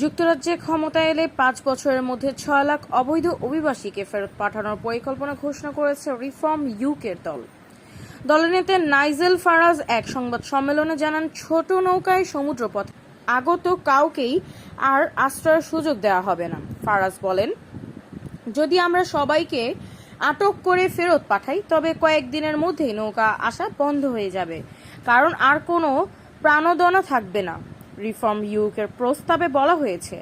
যুক্তরাজ্যে ক্ষমতা এলে পাঁচ বছরের মধ্যে ছয় লাখ অবৈধ অভিবাসীকে ফেরত পাঠানোর পরিকল্পনা ঘোষণা করেছে রিফর্ম ইউকের দল। দলের নেতা নাইজেল ফারাজ এক সংবাদ সম্মেলনে জানান, ছোট নৌকায় সমুদ্রপথ, আগত কাউকেই আর আশ্রয়ের সুযোগ দেওয়া হবে না। ফারাজ বলেন, যদি আমরা সবাইকে আটক করে ফেরত পাঠাই, তবে কয়েকদিনের মধ্যেই নৌকা আসা বন্ধ হয়ে যাবে। কারণ আর কোনো প্রাণদনা থাকবে না। রিফর্ম ইউকের প্রস্তাবে বলা হয়েছে,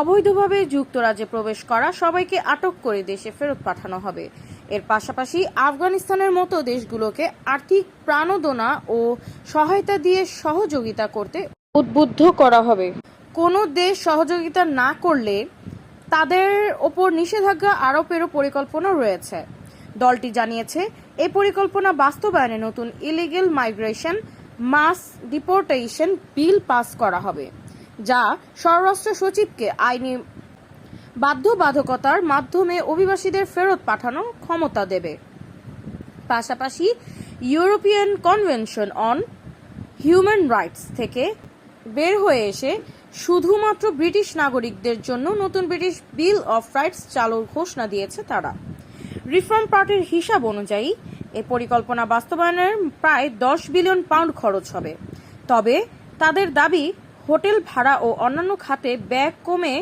অবৈধভাবে যুক্তরাজ্যে প্রবেশ করা সবাইকে আটক করে দেশে ফেরত পাঠানো হবে। এর পাশাপাশি আফগানিস্তানের মতো দেশগুলোকে আর্থিক প্রাণদনা ও সহায়তা দিয়ে সহযোগিতা করতে উদ্বুদ্ধ করা হবে। কোনো দেশ সহযোগিতা না করলে তাদের ওপর নিষেধাজ্ঞা আরোপেরও পরিকল্পনা রয়েছে। দলটি জানিয়েছে এই পরিকল্পনা বাস্তবায়নে নতুন illegal migration mass deportation bill pass করা হবে, যা স্বরাষ্ট্র সচিবকে আইনি বাধ্যবাধকতার মাধ্যমে অভিবাসীদের ফেরত পাঠানোর ক্ষমতা দেবে। পাশাপাশি European Convention on Human Rights থেকে বের হয়ে এসে শুধুমাত্র ব্রিটিশ নাগরিকদের জন্য নতুন ব্রিটিশ বিল অফ রাইটস চালুর ঘোষণা দিয়েছে তারা। রিফর্ম পার্টির হিসাব অনুযায়ী এ পরিকল্পনা বাস্তবায়নের প্রায় দশ বিলিয়ন পাউন্ড খরচ হবে। তবে তাদের দাবি, হোটেল ভাড়া ও অন্যান্য খাতে ব্যয় কমে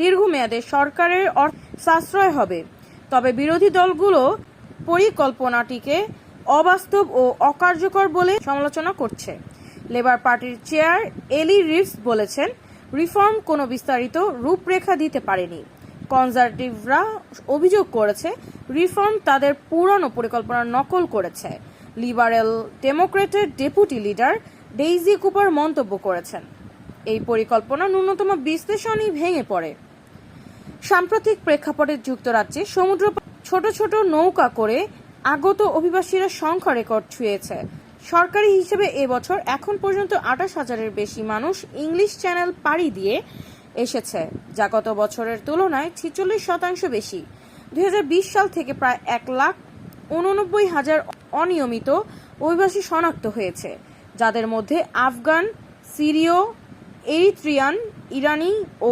দীর্ঘমেয়াদে সরকারের সাশ্রয় হবে। তবে বিরোধী দলগুলো পরিকল্পনাটিকে অবাস্তব ও অকার্যকর বলে সমালোচনা করছে। লেবার পার্টির চেয়ার এলি রিভস বলেছেন, রিফর্ম কোনো বিস্তারিত রূপরেখা দিতে পারেনি। কনজারভেটিভরা অভিযোগ করেছে, রিফর্ম তাদের পুরনো পরিকল্পনার নকল করেছে। লিবারেল ডেমোক্রেটের ডেপুটি লিডার ডেইজি কুপার মন্তব্য করেছেন। এই পরিকল্পনা ন্যূনতম বিশ্লেষণই ভেঙে পড়ে। সাম্প্রতিক প্রেক্ষাপটে যুক্তরাজ্যে সমুদ্র ছোট ছোট নৌকা করে আগত অভিবাসীরা সংখ্যা রেকর্ড ছুঁয়েছে। সরকারি হিসেবে এবছর এখন পর্যন্ত আঠাশ হাজারের বেশি মানুষ ইংলিশ চ্যানেল পাড়ি দিয়ে এসেছে, যা গত বছরের তুলনায় ছেচল্লিশ শতাংশ বেশি। দুই হাজার বিশ সাল থেকে প্রায় এক লাখ উননব্বই হাজার অনিয়মিত অভিবাসী শনাক্ত হয়েছে, যাদের মধ্যে আফগান, সিরীয়, এরিত্রিয়ান, ইরানি ও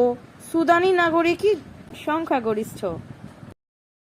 সুদানি নাগরিকই সংখ্যাগরিষ্ঠ।